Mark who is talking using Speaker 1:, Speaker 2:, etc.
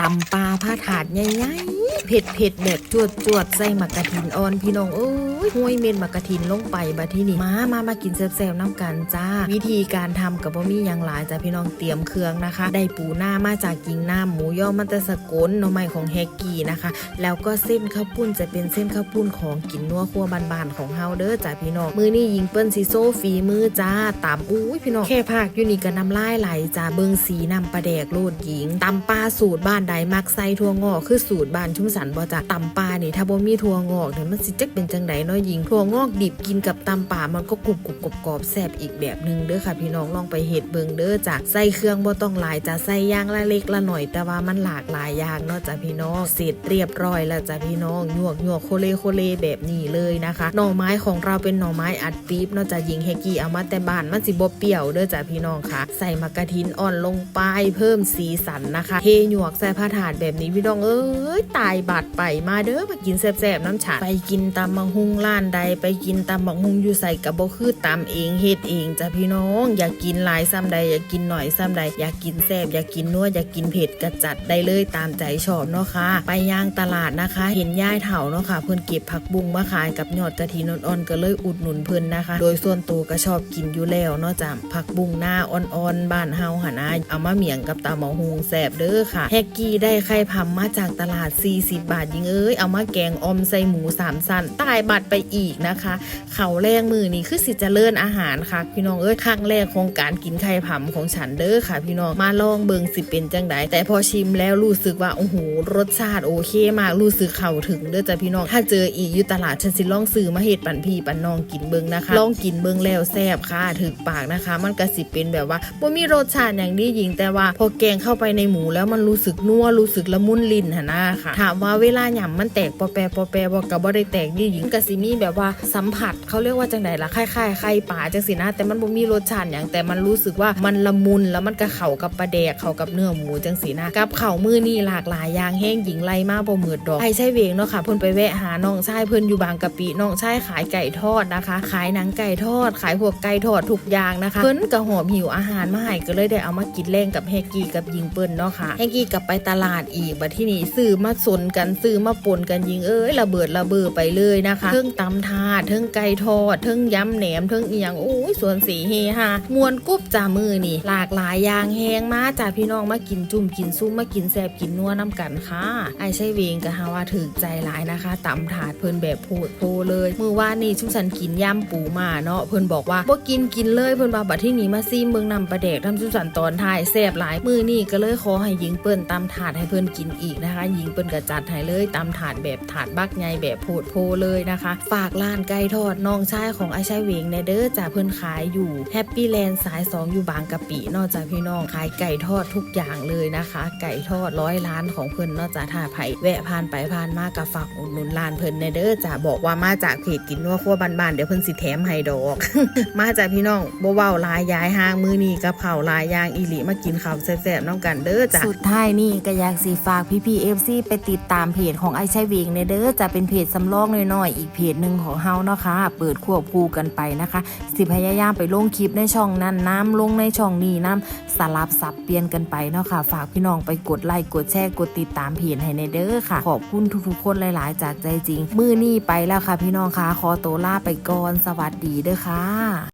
Speaker 1: ตำปลาผ้าถาดใหญ่ๆเผ็ดเผ็ดๆแบบจวดจวดๆใส่หมักกะทินอ่อนพี่น้องเอ้ยห้วยเมนหมักกะทินลงไปบัดที่นี่มามามากินแซ่บๆน้ำกันจ้า วิธีการทำกับบ่มีอย่างหลายจ้าพี่น้องเตรียมเครื่องนะคะ ได้ปูหน้ามาจากกิ่งน้ำหมูย่อมันตะสกลน่อไม้ของแฮกกี้นะคะ แล้วก็เส้นข้าวปุ้นจะเป็นเส้นข้าวปุ้นของกินนัวครัวบานๆของเฮาเด้อจ้าพี่น้องมือนี่ยิงเปิ้นซีโซฟีมือจ้าตามอุ้ยพี่น้องแค่ภาคอยู่นี่ก็น้ำลายไหลจ้าเบิงสีนำปลาแดกโลดหญิงตำปลาสูตรบ้านใดมักใส่ทั่วงอกคือสูตรบ้านชุ่มสันบ่จ้าตำปลานี่ถ้าบ่มีทั่วงอกเนี่ยมันสิจักเป็นจังไดเนาะหญิงทั่วงอกดิบกินกับตำปลามันก็กรุบกรุบกรอบกรอบแซ่บอีกแบบหนึงเด้อค่ะพี่น้องลองไปเฮ็ดเบิงเด้อจ้าใส่เครื่องบ่ต้องหลายจ้าใส่ย่างละเล็กละหน่อย แต่ว่ามันหลากหลายอย่างเนาะจ้าพี่น้องเสร็จเรียบร้อยแล้วจ้าพี่น้องหยวกหยวกโคเลโคเลแบบนี้เลยนะคะ หน่อไม้ของเราเป็นหน่อไม้อัดปี๊บเนาะจ้าหญิงเฮกกี้เอามาแต่บ้านมันสิบ่เปรี้ยวเด้อจ้าพี่น้องค่ะ ใส่มากะทินอ่อนลงไปเพิ่มสีสันนะคะเทหยวกใส่ผ้าถาดแบบนี้พี่น้องเอ้ยตายบาดไปมาเด้อมากินแซ่บๆน้ำฉาไปกินตำบังฮุงล้านใดไปกินตำบังฮุงอยู่ใส่กับบ่คือตำเองเฮ็ดเองจ้าพี่น้อง อยากกินหลายซ้ำใดอยากกินหน่อยซ้ำใดอยากกินแซ่บอยากกินนัวอยากกินเผ็ดกระจัดได้เลยตามใจชอบเนาะค่ะไปย่างตลาดนะคะ เห็นย่ายเถาเนาะค่ะเพิ่นเก็บผักบุ้งมาขายกับยอดกะทินอ่อนๆก็เลยอุดหนุนเพิ่นนะคะ โดยส่วนตัวก็ชอบกินอยู่แล้วเนาะจ้ะผักบุ้งหน้าอ่อนๆบ้านเฮาหนนะเอามาเหมียงกับตาหมอฮุงแซ่บเด้อค่ะแฮกกี้ได้ไข่พำมาจากตลาด 40 บาทยิงเอ้ย เอามาแกงอมใส่หมูสามสั้นตายบัดไปอีกนะคะ เขาแรงมือนี่คือสิจเจริญอาหารค่ะ พี่น้องเอ้ยครั้งแรกของการกินไข่ผำของฉันเด้อค่ะ พี่น้องมาลองเบิงสิเป็นจังไดแต่พอชิมแล้วรู้สึกว่าโอ้โหรสชาติโอเคมากรู้สึกเข้าถึงเด้อจ้ะพี่น้องถ้าเจออีกอยู่ตลาดฉันสิลองซื้อมาเฮ็ดปั่นพี่ปั่นน้องกินเบิงนะคะลองกินเบิงแล้วแซ่บค่ะถึกปากนะคะ มันก็สิเป็นแบบว่าบ่มีรสชาติอย่างดีหญิงแต่ว่าพอแกงเข้าไปในหมูแล้วมันรู้สึกนัวรู้สึกละมุนลิ้นหนนะค่ะ ถามว่าเวลาหย่ำมันแตกปอแปรปอแปรบ่ก็บ่ได้แตกดีหญิงก็สิมีแบบว่าสัมผัสเขาเรียกว่าจังไดล่ะคล้ายๆไข่ปลาจังสินะ แต่มันบ่มีรสชาติอย่างแต่มันรู้สึกว่ามันละมุนแล้วมันก็เข้ากับปลาแดกเข้ากับเนื้อหมูจังสีนะกับข้ามือนี่หลากหลายอย่างแห้งหญิงไล่มากบ่มืดดอกไอ้ใช่เวงเนาะค่ะเพิ่นไปแวะหาน้องชายเพิ่นอยู่บางกะปิน้องชายขายไก่ทอดนะคะ ขายหนังไก่ทอด ขายพวกไก่ทอดทุกอย่างนะคะ เพิ่นก็หอบหิวอาหารมาให้ก็เลยได้เอามากินแรงกับเฮกกี้กับยิงเปิ้นเนาะค่ะเฮกกี้กลับไปตลาดอีกบัดที่นี่ซื้อมาสนกันซื้อมาปนกันยิงเอ้ยระเบิดระเบ้อไปเลยนะคะเทิงตำถาดเทิงไก่ทอดเทิงยำแหนมเทิงอียงโอ้ยสวนสีเฮฮามวนกุ๊บจ่ามือนี่ หลากหลายอย่างแหงมาจ่าพี่น้องมากินจุ่มกินซุ้มมากินแซบกินนัวน้ำกันค่ะไอ้ใช่เวงก็ฮาว่าถึกใจหลายนะคะตำถาดเพิ่นแบบโพดโพเลยมือว่านนี่ชุมสันกินย่ำปูมาเนาะเพิ่นบอกว่าบ่กินกินเลยเพิ่นว่าบัดที่นี้มาซีเมืองนำปลาแดกทำชุมสันตอนท้ายแซบหลายมือนี่ก็เลยขอให้หญิงเปิ้นตำถาดให้เพิ่อนกินอีกนะคะหญิงเปิ้นก็จัดให้เลยตำถาดแบบถาดบักใหญ่แบบโพดโพเลยนะคะ ฝากร้านไก่ทอดน้องชายของไอ้ชายเวงในเด้อจ้าเพิ่อนขายอยู่แฮปปี้แลนด์สายสองอยู่บางกะปินอกจากพี่น้องขายไก่ทอดทุกอย่างเลยนะคะ ไก่ทอดร้อยล้านของเพิ่อนนอกจากท่าไผ่แวะผ่านไปผ่านมากับฝากอุดหนุนร้านเพิ่นในเด้อจ้าบอกว่ามาจากเพจกินนัวขั้วบ้านๆเดี๋ยวเพิ่นสิแถมให้ดอก มาจากพี่น้องบ่เว้าลายย้ายห้างมือนี้กับข้าลายยางอีหลีมากินข้าวแซ่บๆน้องกันเด้อจ้าสุดท้ายนี่ก็อยากสิฝากพี่พีเอฟซีไปติดตามเพจของไอ้ชัยเวงในเด้อจะเป็นเพจสำรองน้อยๆอีกเพจหนึ่งของเฮาเนาะค่ะเปิดควบคู่กันไปนะคะ สิพยายามไปลงคลิปในช่องนั้นน้ำลงในช่องนี้น้ำสลับสับเปลี่ยนกันไปเนาะค่ะ ฝากพี่น้องไปกดไลค์กดแชร์กดติดตามเพจให้ในเด้อค่ะ ขอบคุณทุกๆคนหลายๆ จากใจจริง มือนี่ไปแล้วค่ะ พี่น้องค่ะขอตัวลาไปก่อนสวัสดีเด้อค่ะ